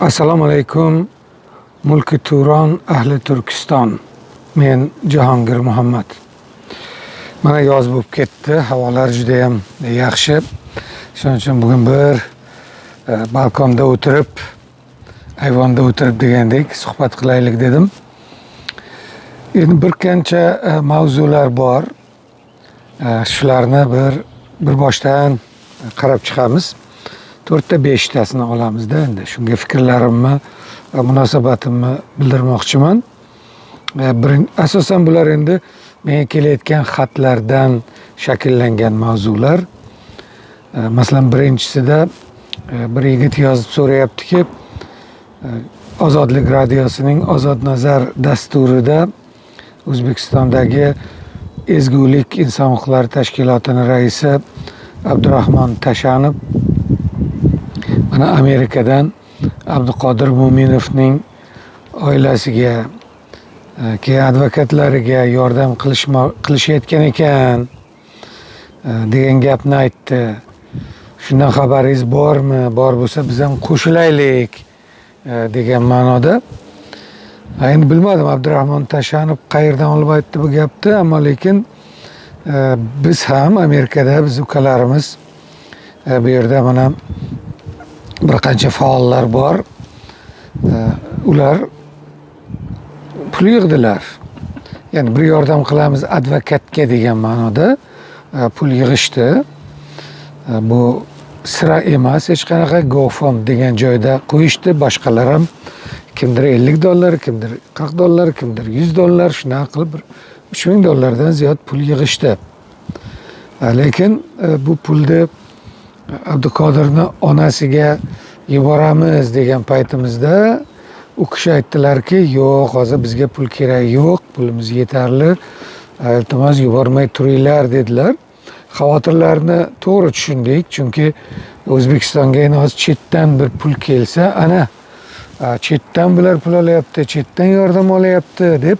assalomu alaykum mulki turon ahli turkiston. Men jahongir muhammad. Mana yoz bo'lib ketdi havolar judayam yaxshi. Shuning uchun bugun bir e, balkonda o'tirib ayvonda o'tirib degandek suhbat qilaylik dedim. Endi bir qancha e, mavzular bor. E, shularni bir bir boshdan qarab chiqamiz. To'rtta beshtasini olamizda endi. Shunga fikrlarimni va munosabatimni bildirmoqchiman. E, asosan bular endi menga kelayotgan xatlardan shakllangan mavzular. E, masalan birinchisida e, bir yigit yozib so'rayaptiki ozodlik radiosining ozod nazar dasturida o'zbekistondagi ezgulik inson huquqlari tashkilotini raisi abdurahmon tashanov mana amerikadan abduqodir mo'minovning oilasiga e, keyin advokatlariga yordam qilishayotgan ekan e, degan gapni aytdi. Shundan xabaringiz bormi? Bor bo'lsa biz ham qo'shilaylik e, degan ma'noda. Endi bilmadim abdurahmon tashanov qayerdan olib aytdi bu gapni ammo lekin biz ham amerikada biz ukalarimiz bu yerda mana bir qancha faollar bor. Ular pul yig'dilar. Ya'ni bir yordam qilamiz advokatga degan ma'noda e, pul yig'ishdi. E, bu sira emas hech qanaqa gofom degan joyda qo'yishdi. Boshqalar ham kimdir ellik dollar kimdir qirq dollar kimdir yuz dollar shunaqa qilib bir uch ming dollardan ziyod pul yig'ishdi. E, lekin bu pulni abduqodirni onasiga yuboramiz degan paytimizda u kishi aytdilarki yo'q hozir bizga pul keragi yo'q pulimiz yetarli iltimos yubormay turinglar dedilar. Xavotirlarni to'g'ri tushundik chunki o'zbekistonga endi hozir chetdan bir pul kelsa ana chetdan bular pul olyapti chetdan yordam olyapti deb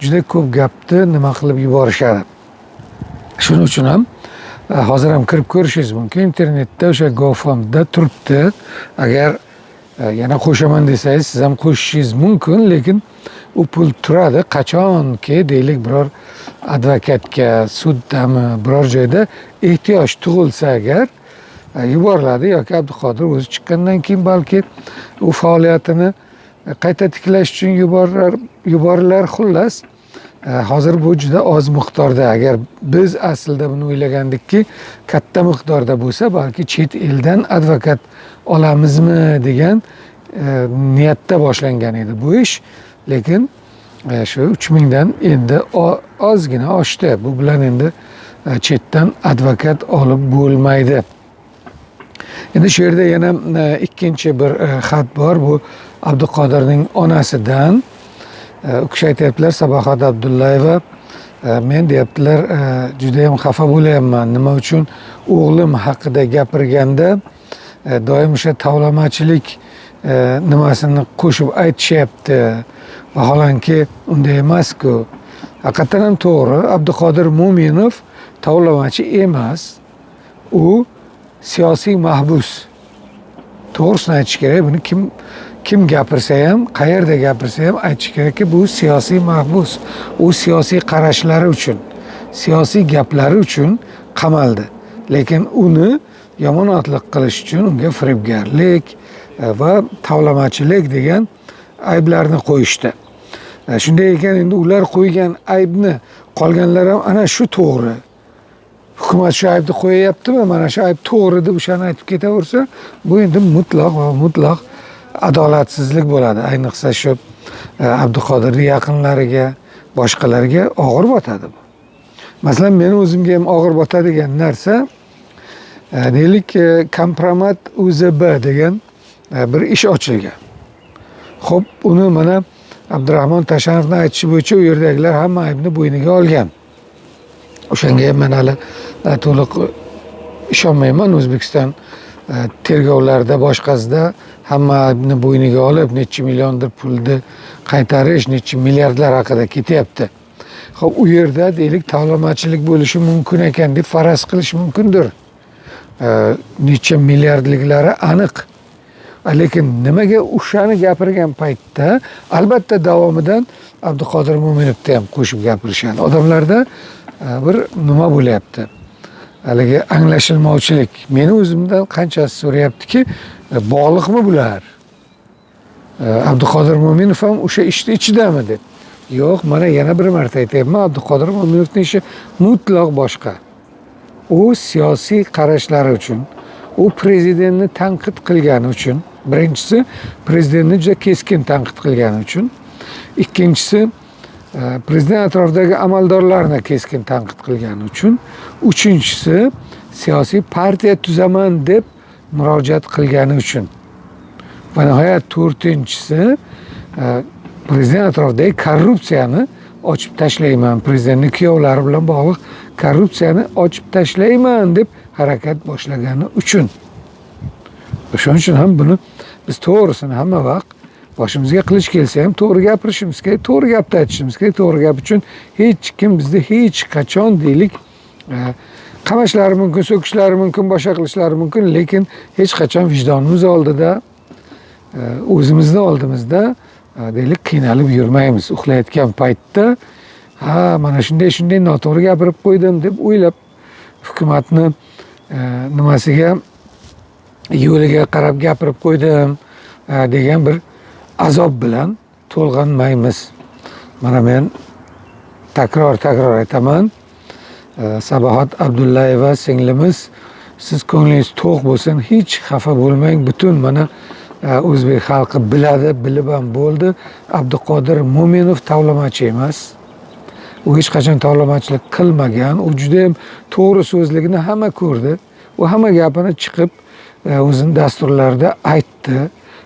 juda ko'p gapni nima qilib yuborishadi. Shuning uchun ham hozir ham kirib ko'rishingiz mumkin. Internetda o'sha gofondda turibdi. Agar e, yana qo'shaman desangiz siz ham qo'shishingiz mumkin lekin u pul turadi. Qachonki deylik biror advokatga suddami biror joyda ehtiyoj tug'ilsa agar e, yuboriladi yoki abduqodir o'zi chiqqandan keyin balki u faoliyatini e, qayta tiklash uchun yuborilar yuborilar xullas. Hozir bu juda oz miqdorda. Agar biz aslida buni o'ylagandikki katta miqdorda bo'lsa balki chet eldan advokat olamizmi degan e, niyatda boshlangan edi bu ish. Lekin e, shu uch mingdan endi ozgina oshdi. Bu bilan endi e, chetdan advokat olib bo'lmaydi. Endi shu yerda yana ikkinchi bir xat bor. Bu abduqodirning onasidan. U kishi aytyaptilar sabohat abdullayeva men deyaptilar e, judayam xafa bo'lyapman. Nima uchun? O'g'lim haqida gapirganda e, doim o'sha tovlamachilik e, nimasini qo'shib aytishyapti. Vaholanki unday emasku. Haqiqatdan ham to'g'ri. Abduqodir mo'minov tovlamachi emas. U siyosiy mahbus. To'g'risini aytish kerak buni kim kim gapirsa ham qayerda gapirsa ham aytish kerakki bu siyosiy mahbus. U siyosiy qarashlari uchun siyosiy gaplari uchun qamaldi. Lekin uni yomonotlik qilish uchun unga firibgarlik e, va tovlamachilik degan ayblarni qo'yishdi. E, shunday ekan endi ular qo'ygan aybni qolganlar ham ana shu to'g'ri hukumat shu aybni qo'yyaptimi? Mana shu ayb to'g'ri deb o'shani aytib ketaversa bu endi mutlaq va mutlaq adolatsizlik bo'ladi. Ayniqsa shu e, abduqodirni yaqinlariga boshqalarga og'ir botadi bu. Masalan meni o'zimga ham og'ir botadigan narsa e, deylik e, kompromat uzb degan bir ish ochilgan. Ho'p uni mana abdurahmon tashanovni aytishi bo'yicha u yerdagilar hamma aybni bo'yniga olgan. O'shanga ham man hali to'liq ishonmayman. O'zbekiston E, tergovlarda boshqasida hamma bo'yniga olib necha milliondir pulni qaytarish necha milliardlar haqida ketyapti. Ho'p u yerda deylik tovlamachilik bo'lishi mumkin ekan deb faraz qilish mumkindir. E, necha milliardliklari aniq. Lekin nimaga o'shani gapirgan paytda albatta davomidan abduqodir mo'minovni ham qo'shib gapirishadi odamlarda e, bir nima bo'lyapti. Haligi anglashilmovchilik. Meni o'zimdan qanchasi so'rayaptiki e, bog'liqmi bular? E, abduqodir mo'minov ham o'sha ishni ichidami deb. Yo'q mana yana bir marta aytyapman abduqodir mo'minovni ishi mutlaq boshqa. U siyosiy qarashlari uchun u prezidentni tanqid qilgani uchun birinchisi prezidentni juda keskin tanqid qilgani uchun ikkinchisi Э, prezident atrofidagi amaldorlarni keskin tanqid qilgani uchun uchinchisi siyosiy partiya tuzaman deb murojaat qilgani uchun. Va nihoyat to'rtinchisi e, prezident atrofidagi korrupsiyani ochib tashlayman. Prezidentni kuyovlari bilan bog'liq korrupsiyani ochib tashlayman deb harakat boshlagani uchun. O'shaning uchun ham buni biz to'g'risini hamma vaqt boshimizga qilich kelsa ham to'g'ri gapirishimiz kerak to'g'ri gapni aytishimiz kerak to'g'ri gap uchun hech kim bizni hech qachon deylik qamashlari mumkin so'kishlari mumkin boshqa qilishlari mumkin lekin hech qachon vijdonimiz oldida o'zimizni oldimizda deylik qiynalib yurmaymiz uxlayotgan paytda ha mana shunday shunday noto'g'ri gapirib qo'ydim deb o'ylab hukumatni e, nimasiga yo'liga qarab gapirib qo'ydim e, degan bir azob bilan to'lg'anmaymiz. Mana men takror takror aytaman. Sabohat abdullayeva singlimiz siz ko'nglingiz to'q bo'lsin hech xafa bo'lmang. Butun mana e, o'zbek xalqi biladi bilib ham bo'ldi. Abduqodir mo'minov tovlamachi emas. U hech qachon tovlamachilik qilmagan. U judayam to'g'ri so'zligini hamma ko'rdi. U hamma gapini chiqib e, o'zini dasturlarida aytdi.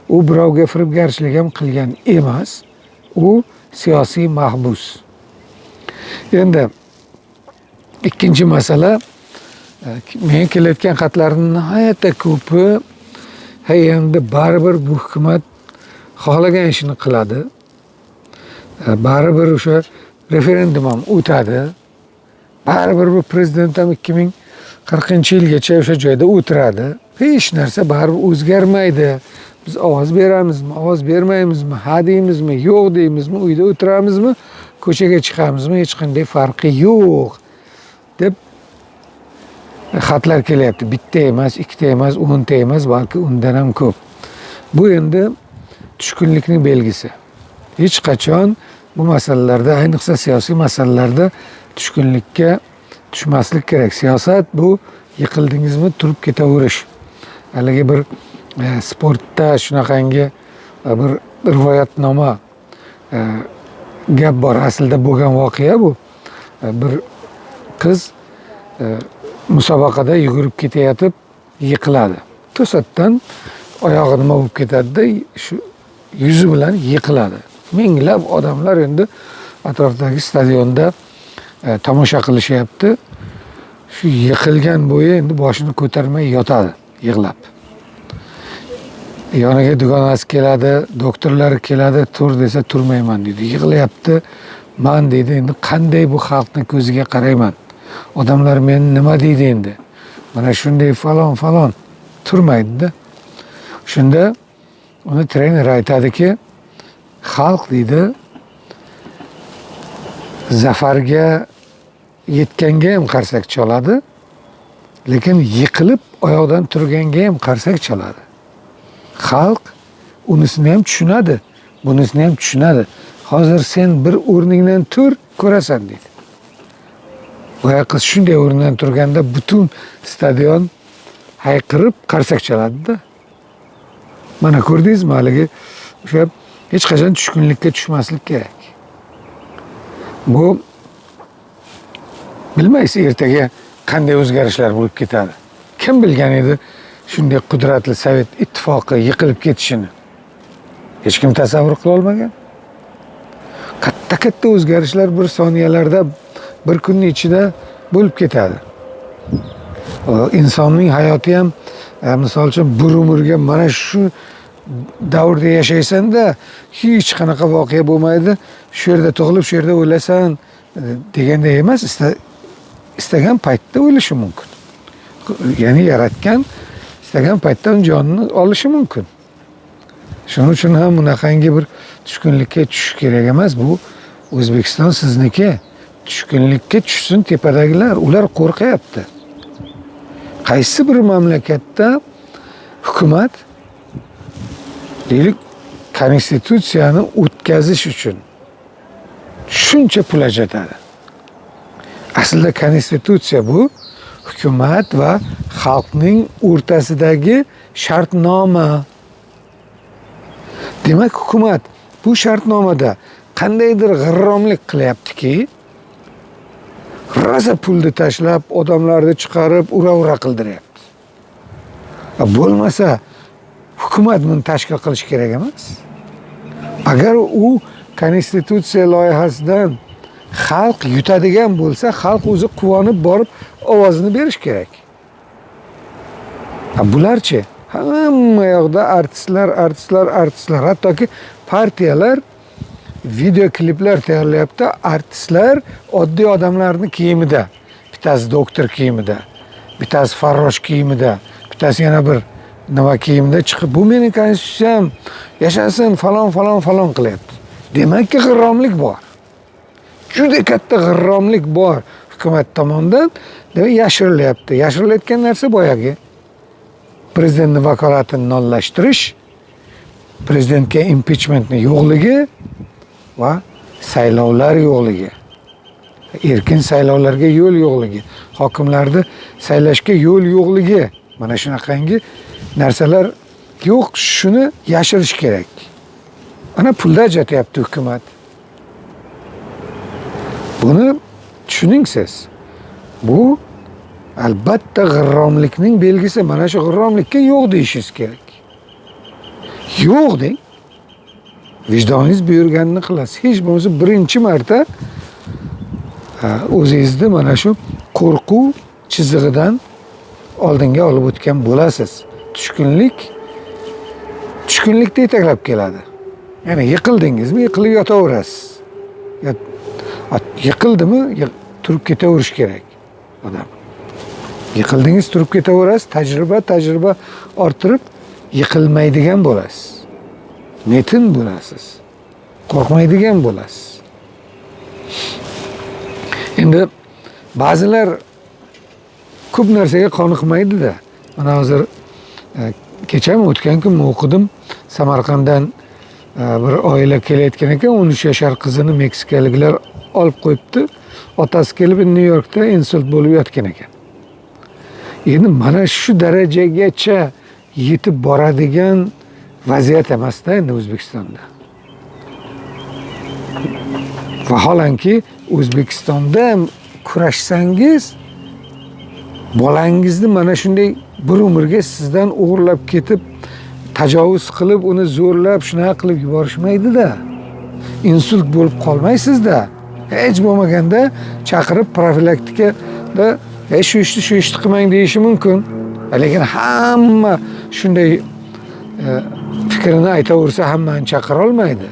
U birovga firibgarchilik ham qilgan emas u siyosiy mahbus. Endi ikkinchi masala e, men menga kelayotgan xatlarni nihoyatda ko'pi ha endi baribir bu hukumat xohlagan ishini qiladi. E, baribir o'sha referendum ham o'tadi. Baribir bu prezident ham ikki ming qirqinchi yilgacha o'sha joyda o'tiradi. Hech narsa baribir o'zgarmaydi. Biz ovoz beramizmi ovoz bermaymizmi ha deymizmi yo'q deymizmi uyda o'tiramizmi ko'chaga chiqamizmi hech qanday farqi yo'q deb xatlar kelyapti. Bitta emas ikkita emas o'nta emas balki undan ham ko'p. Bu endi tushkunlikning belgisi. Hech qachon bu masalalarda ayniqsa siyosiy masalalarda tushkunlikka tushmaslik kerak. Siyosat bu yiqildingizmi turib ketaverish. Haligi bir Eh, sportda shunaqangi eh, bir rivoyatnoma eh, gap bor. Aslida bo'lgan voqea bu. Bir qiz musobaqada yugurib ketayotib yiqiladi. To'satdan oyog'i nima bo'lib ketadida shu yuzi bilan yiqiladi. Minglab odamlar endi atrofdagi stadionda e, tomosha qilishyapti. Shu yiqilgan bo'yi endi boshini ko'tarmay yotadi yig'lab yoniga dugonasi keladi doktorlari keladi tur desa turmayman deydi yig'layapti. Man deydi endi qanday bu xalqni ko'ziga qarayman? Odamlar meni nima deydi endi? Mana shunday falon falon. Turmaydida. Shunda uni trener aytadiki xalq deydi zafarga yetganga ham qarsak chaladi lekin yiqilib oyoqdan turganga ham qarsak chaladi xalq unisini ham tushunadi bunisini ham tushunadi. Hozir sen bir o'rningdan tur ko'rasan deydi. Boya qiz shunday o'rnidan turganda butun stadion hayqirib qarsak chaladida. Mana ko'rdingizmi haligi? O'sha hech qachon tushkunlikka tushmaslik kerak. Bu bilmaysiz ertaga qanday o'zgarishlar bo'lib ketadi. Kim bilgan edi shunday qudratli sovet ittifoqi yiqilib ketishini hech kim tasavvur qila olmagan. Katta katta o'zgarishlar bir soniyalarda bir kunni ichida bo'lib ketadi. Insonning hayoti ham e, misol uchun bir umrga mana shu davrda yashaysanda hech qanaqa voqea bo'lmaydi. Shu yerda tug'ilib shu yerda o'lasan e, deganday emas istagan paytda o'lishi mumkin. Ya'ni yaratgan istagan paytda jonini olishi mumkin shuning uchun ham bunaqangi bir tushkunlikka tushish kerak emas bu o'zbekiston sizniki tushkunlikka tushsin tepadagilar ular qo'rqyapti qaysi bir mamlakatda hukumat deylik konstitutsiyani o'tkazish uchun shuncha pul ajratadi aslida konstitutsiya bu hukumat va xalqning o'rtasidagi shartnoma. Demak hukumat bu shartnomada qandaydir g'irromlik qilyaptiki rosa pulni tashlab odamlarni chiqarib ura ura qildiryapti bo'lmasa hukumat buni tashkil qilish kerak emas. Agar u konstitutsiya loyihasidan xalq yutadigan bo'lsa xalq o'zi quvonib borib ovozini berish kerak. Bularchi hamma yoqda artistlar artistlar artistlar hattoki partiyalar video kliplar tayyorlayapti artistlar oddiy odamlarni kiyimida bittasi doktor kiyimida bittasi farrosh kiyimida bittasi yana bir nima kiyimda chiqib bu meni konstitutsiyam yashasin falon falon falon qilyapti. Demakki g'irromlik bor. Juda katta g'irromlik bor hukumat tomonidan. Demak yashirilyapti. Yashirilayotgan narsa boyagi prezidentni vakolatini nollashtirish prezidentga impichmentni yo'qligi va saylovlar yo'qligi. Erkin saylovlarga yo'l yo'qligi. Hokimlarni saylashga yo'l yo'qligi. Mana shunaqangi narsalar yo'q. Shuni yashirish kerak. Mana pulni ajratyapti hukumat buni tushuning siz. Bu albatta g'irromlikning belgisi. Mana shu g'irromlikka yo'q deyishingiz kerak. Yo'q deng. Vijdoningiz buyurganini qilasiz. Hech bo'lmasa birinchi marta o'zingizni mana shu qo'rquv chizig'idan oldinga olib o'tgan bo'lasiz. Tushkunlik tushkunlikni yetaklab keladi. Ya'ni yiqildingizmi yiqilib yotaverasiz. Yiqildimi turib ketaverish kerak odam. Yiqildingiz turib ketaverasiz tajriba tajriba orttirib yiqilmaydigan bo'lasiz. Metin bo'lasiz. Qo'rqmaydigan bo'lasiz. Endi ba'zilar ko'p narsaga qoniqmaydida. Mana hozir e, kechami o'tgan kunmi o'qidim. Samarqanddan bir oila kelayotgan ekan o'n uch yashar qizini meksikaliklar olib qo'yibdi. Otasi kelib nyu yorkda insult bo'lib yotgan ekan. Endi mana shu darajagacha yetib boradigan vaziyat emasda endi o'zbekistonda. Vaholanki o'zbekistonda kurashsangiz bolangizni mana shunday bir umrga sizdan o'g'irlab ketib tajovuz qilib uni zo'rlab shunaqa qilib yuborishmaydida insult bo'lib qolmaysizda hech bo'lmaganda chaqirib profilaktikada e shu ishni shu ishni qilmang deyishi mumkin. Lekin hamma shunday e, fikrini aytaversa hammani chaqira olmaydi.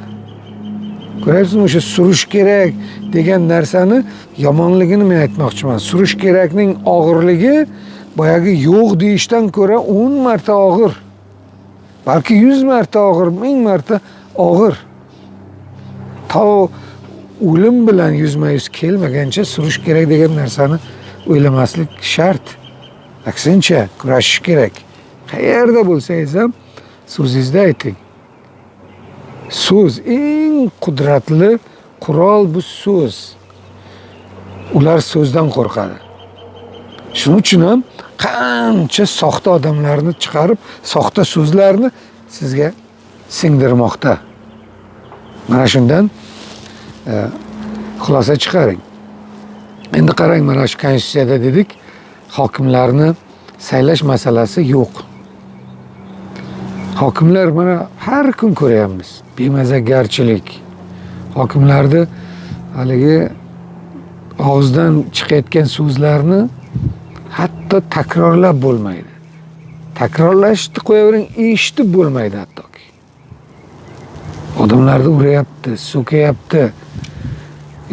Ko'ryapsizmi o'sha surish kerak degan narsani yomonligini men aytmoqchiman. Surish kerakning og'irligi boyagi yo'q deyishdan ko'ra o'n marta og'ir balki yuz marta og'ir ming marta og'ir. To o'lim bilan yuzma yuz kelmagancha surish kerak degan narsani o'ylamaslik shart. Aksincha kurashish kerak. Qayerda bo'lsangiz ham so'zingizni ayting. So'z eng qudratli qurol bu so'z. Ular so'zdan qo'rqadi. Shuning uchun ham qancha soxta odamlarni chiqarib soxta so'zlarni sizga singdirmoqda. Mana shundan e, xulosa chiqaring. Endi qarang mana shu konstitutsiyada dedik hokimlarni saylash masalasi yo'q. Hokimlar mana har kun ko'ryapmiz bemazagarchilik hokimlarni haligi og'izdan chiqayotgan so'zlarni hatto takrorlab bo'lmaydi. Takrorlashni qo'yavering eshitib bo'lmaydi hattoki. Odamlarni uryapti so'kayapti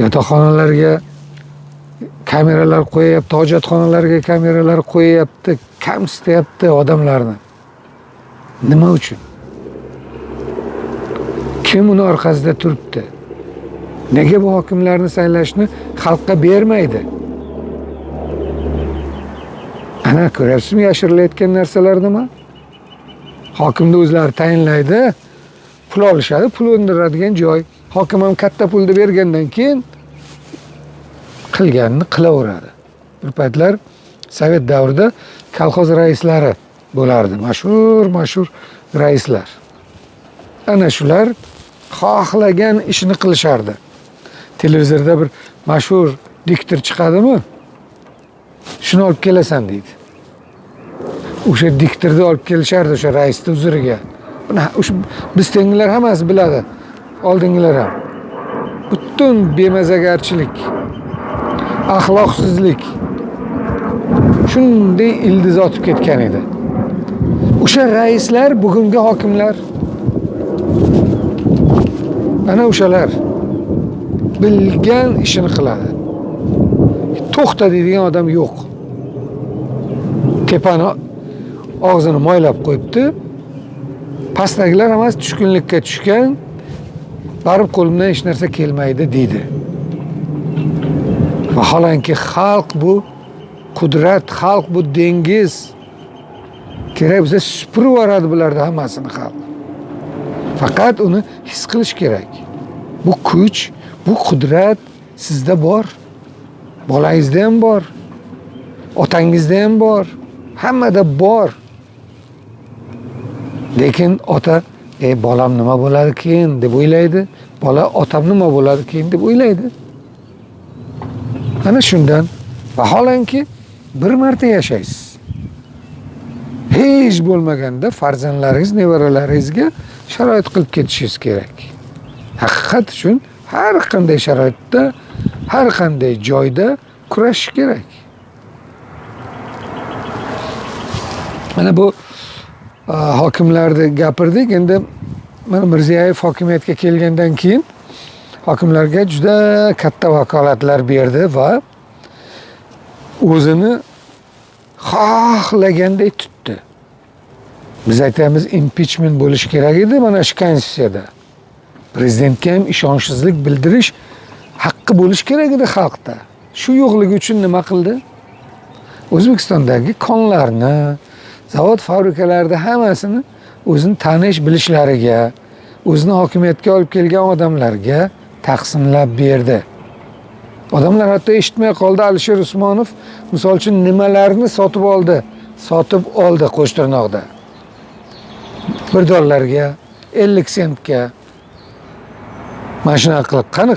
yotoqxonalarga kameralar qo'yyapti hojatxonalarga kameralar qo'yyapti kamsityapti odamlarni. Nima uchun? Kim uni orqasida turibdi? Nega bu hokimlarni saylashni xalqqa bermaydi? Ko'ryapsizmi yashirilayotgan narsalar nima hokimni o'zlari tayinlaydi pul olishadi pul undiradigan joy. Hokim ham katta pulni bergandan keyin qilganini qilaveradi bir paytlar sovet davrida kolxoz raislari bo'lardi mashhur mashhur raislar. Ana shular xohlagan ishini qilishardi. Televizorda bir mashhur diktor chiqadimi? Shuni olib kelasan deydi o'sha diktorni olib kelishardi o'sha raisni huzuriga buni biz tengilar hammasi biladi oldingilar ham butun bemazagarchilik axloqsizlik shunday ildiz otib ketgan edi o'sha raislar bugungi hokimlar ana o'shalar bilgan ishini qiladi to'xta deydigan odam yo'q tepani og'zini moylab qo'yibdi. Pastdagilar hammasi tushkunlikka tushgan baribir qo'limdan hech narsa kelmaydi deydi. Vaholanki xalq bu qudrat xalq bu dengiz. Kerak bo'lsa supurib yuboradi bularni hammasini xalq. Faqat uni his qilish kerak. Bu kuch bu qudrat sizda bor. Bolangizda ham bor. Otangizda ham bor. Hammada bor. Lekin ota e bolam nima bo'ladi keyin? deb o'ylaydi. Bola otam nima bo'ladi keyin? deb o'ylaydi. Ana shundan vaholanki bir marta yashaysiz. Hech bo'lmaganda farzandlaringiz nevaralaringizga sharoit qilib ketishingiz kerak. Haqiqat uchun har qanday sharoitda har qanday joyda kurashish kerak. Mana bu hokimlarni gapirdik. Endi mana mirziyoyev hokimiyatga kelgandan keyin hokimlarga juda katta vakolatlar berdi va o'zini xohlaganday tutdi. Biz aytamiz impichment bo'lishi kerak edi mana shu konstitutsiyada prezidentga ham ishonchsizlik bildirish haqqi bo'lishi kerak edi xalqda. Shu yo'qligi uchun nima qildi zavod fabrikalarda hammasini o'zini tanish bilishlariga o'zini hokimiyatga olib kelgan odamlarga taqsimlab berdi. Odamlar hatto eshitmay qoldi alisher usmonov misol uchun nimalarni sotib oldi? Sotib oldi qo'shtirnoqda. Bir dollarga ellik sentga. Mana shunaqa qilib qani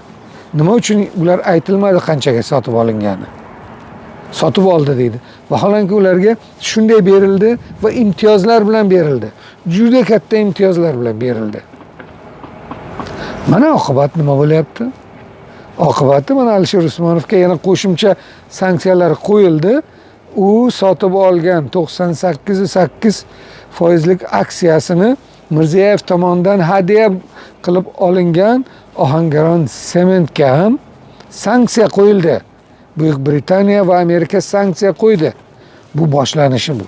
nima uchun ular aytilmadi qanchaga sotib olingani? Sotib oldi deydi. Vaholanki ularga shunday berildi va imtiyozlar bilan berildi. Juda katta imtiyozlar bilan berildi. Mana oqibat nima bo'lyapti? Oqibati mana alisher usmonovga yana qo'shimcha sanksiyalar qo'yildi. U sotib olgan to'qson sakkizu sakkiz foizlik aksiyasini mirziyoyev tomonidan hadya qilib olingan ohangaron sementga ham sanksiya qo'yildi. Buyuk britaniya va amerika sanksiya qo'ydi. Bu boshlanishi bu.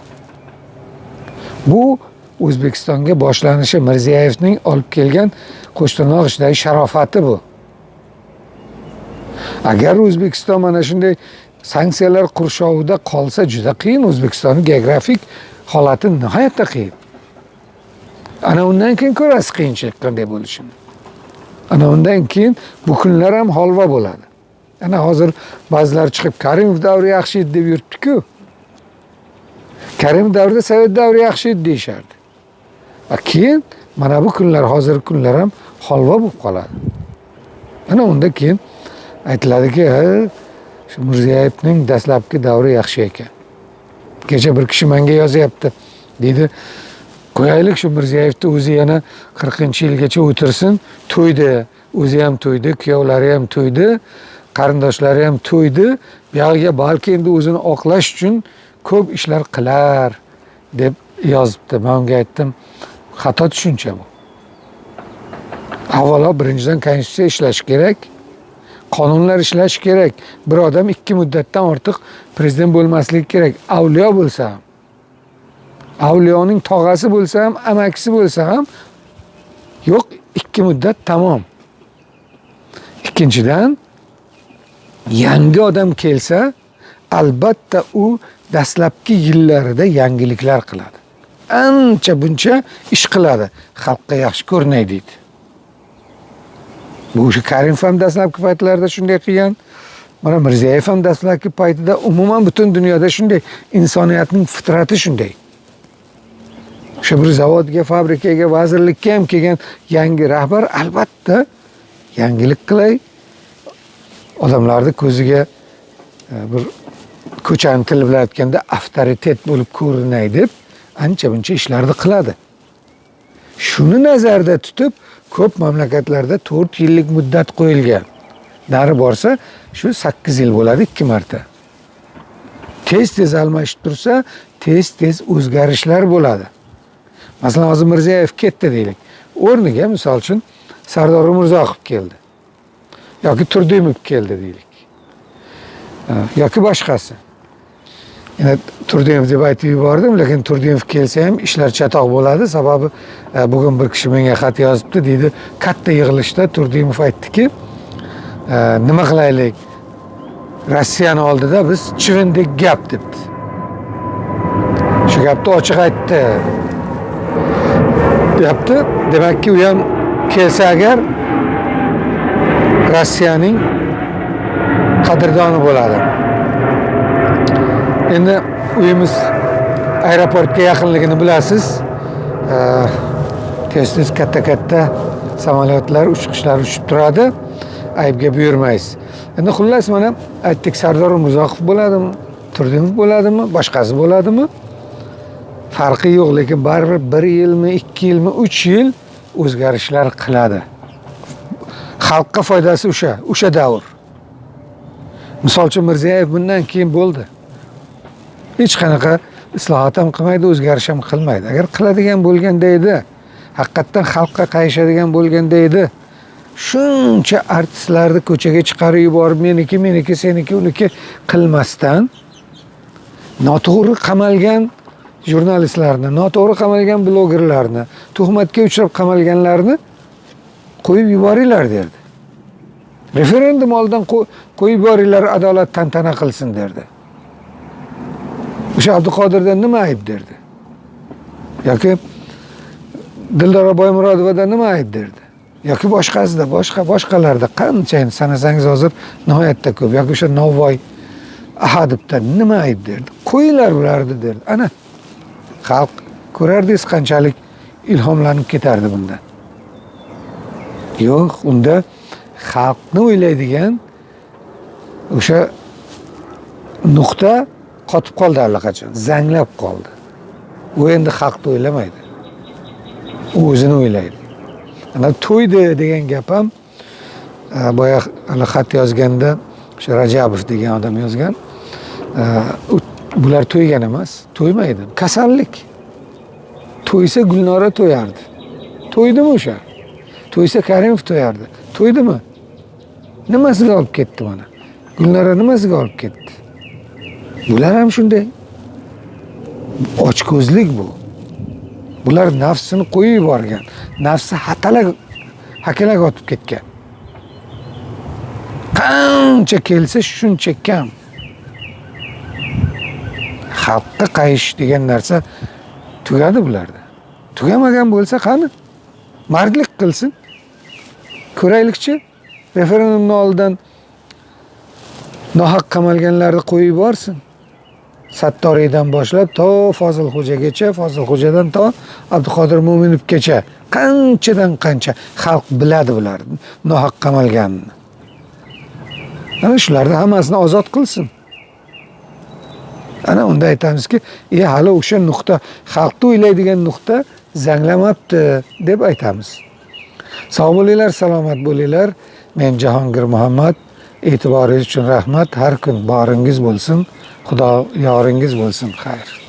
Bu o'zbekistonga boshlanishi mirziyoyevning olib kelgan qo'shtirnoq ishidagi sharofati bu. Agar o'zbekiston mana shunday sanksiyalar qurshovida qolsa juda qiyin o'zbekistonni geografik holati nihoyatda qiyin. Ana undan keyin ko'rasiz qiyinchilik qanday bo'lishini ana undan keyin bu kunlar ham holva bo'ladi. Ana hozir ba'zilar chiqib karimov davri yaxshi edi deb yuribdiku. Karimov davrida sovet davri yaxshi edi deyishardi. Va keyin mana bu kunlar hozirgi kunlar ham holva bo'lib qoladi. Mana unda keyin aytiladiki shu mirziyoyevning dastlabki davri yaxshi ekan. Kecha bir kishi menga yozyapti deydi. Qo'yaylik shu mirziyoyevni o'zi yana qirqinchi yilgacha o'tirsin to'ydi. O'zi ham to'ydi kuyovlari ham to'ydi. Qarindoshlari ham to'ydi. Buyog'iga balki endi o'zini oqlash uchun ko'p ishlar qilar deb yozibdi. Man unga aytdim xato tushuncha bu. Avvalo birinchidan konstitutsiya ishlashi kerak qonunlar ishlashi kerak. Bir odam ikki muddatdan ortiq prezident bo'lmasligi kerak. Avliyo bo'lsa ham avliyoning tog'asi bo'lsa ham amakisi bo'lsa ham yo'q ikki muddat tamom. Ikkinchidan yangi odam kelsa albatta u dastlabki yillarida yangiliklar qiladi. Ancha buncha ish qiladi. Xalqqa yaxshi ko'rinay deydi. Bu o'sha karimov ham dastlabki paytlarida shunday qilgan. Mana mirziyoyev ham dastlabki paytida umuman butun dunyoda shunday insoniyatning fitrati shunday. O'sha bir zavodga fabrikaga vazirlikka ham kelgan yangi rahbar albatta yangilik qilay odamlarni ko'ziga e, bir ko'chani tili bilan aytganda avtoritet bo'lib ko'rinay deb ancha buncha ishlarni qiladi. Shuni nazarda tutib ko'p mamlakatlarda to'rt yillik muddat qo'yilgan. Nari borsa shu sakkiz yil bo'ladi ikki marta. Tez tez almashib tursa tez tez o'zgarishlar bo'ladi. Masalan hozir mirziyoyev ketdi deylik. O'rniga misol uchun sardor umurzoqov keldi. Yoki turdimov keldi deylik yoki boshqasi yana turdimov deb aytib yubordim lekin turdimov kelsa ham ishlar chatoq bo'ladi sababi e, bugun bir kishi menga xat yozibdi deydi katta yig'ilishda turdimov aytdiki e, nima qilaylik? Rossiyani oldida biz chivindek gap debdi. Shu gapni ochiq aytdi. Deyapti demakki u ham kelsa agar rossiyaning qadrdoni bo'ladi endi uyimiz aeroportga yaqinligini bilasiz. Tez tez katta katta samolyotlar uchqishlar uchib turadi. Aybga buyurmaysiz. Endi xullas mana aytdik sardor umurzoqov bo'ladimi turdimov bo'ladimi boshqasi bo'ladimi? Farqi yo'q lekin baribir bir yilmi ikki yilmi uch yil o'zgarishlar qiladi xalqqa foydasi o'sha o'sha davr. Misol uchun mirziyoyev bundan keyin bo'ldi. Hech qanaqa islohot ham qilmaydi o'zgarish ham qilmaydi. Agar qiladigan bo'lganda edi haqiqatdan xalqqa qayishadigan bo'lganda edi shuncha artistlarni ko'chaga chiqarib yuborib meniki meniki seniki uniki qilmasdan noto'g'ri qamalgan jurnalistlarni noto'g'ri qamalgan blogerlarni tuhmatga uchrab qamalganlarni qo'yib yuboringlar derdi. Referendum oldidan qo'yib yuboringlar adolat tantana qilsin derdi. O'sha abduqodirdan nima ayb derdi? Yoki dildora boymurodovadan nima ayb derdi? Yoki boshqasida boshqa boshqalarda qanchayin sanasangiz hozir nihoyatda ko'p. Yoki o'sha novvoy ahadovdan nima ayb derdi? Qo'yinglar ularni derdi. Ana xalq ko'rardingiz qanchalik ilhomlanib ketardi bundan. Yo'q unda xalqni o'ylaydigan o'sha nuqta qotib qoldi allaqachon zanglab qoldi. U endi xalqni o'ylamaydi. U o'zini o'ylaydi. Ana to'ydi degan gap ham e, boya hali xat yozganda o'sha rajabov degan odam yozgan e, bular to'ygan emas to'ymaydi. Kasallik. To'ysa gulnora to'yardi. To'ydimi o'sha? To'ysa karimov to'yardi. To'ydimi? Nimasiga olib ketdi mana? Gulnora nimasiga olib ketdi? Bular ham shunday. Ochko'zlik bu. Bular nafsini qo'yib yuborgan. Nafsi hatalak hakalak otib ketgan. Qancha kelsa shuncha kam. Xalqqa qayish degan narsa tugadi bularda. Tugamagan bo'lsa qani? Mardlik qilsin. Ko'raylikchi. Referendumni oldidan nohaq qamalganlarni qo'yib yuborsin. Sattoriydan boshlab to fozilxo'jagacha fozilxo'jadan to abduqodir mo'minovgacha. Qanchadan qancha xalq biladi bularni nohaq qamalganini. Ana shularni hammasini ozod qilsin. Ana unda aytamizki e hali o'sha nuqta xalqni o'ylaydigan nuqta zanglamabdi deb aytamiz. Sog' bo'linglar salomat bo'linglar men jahongir muhammad e'tiboringiz uchun rahmat. Har kun boringiz bo'lsin xudo yoringiz bo'lsin xayr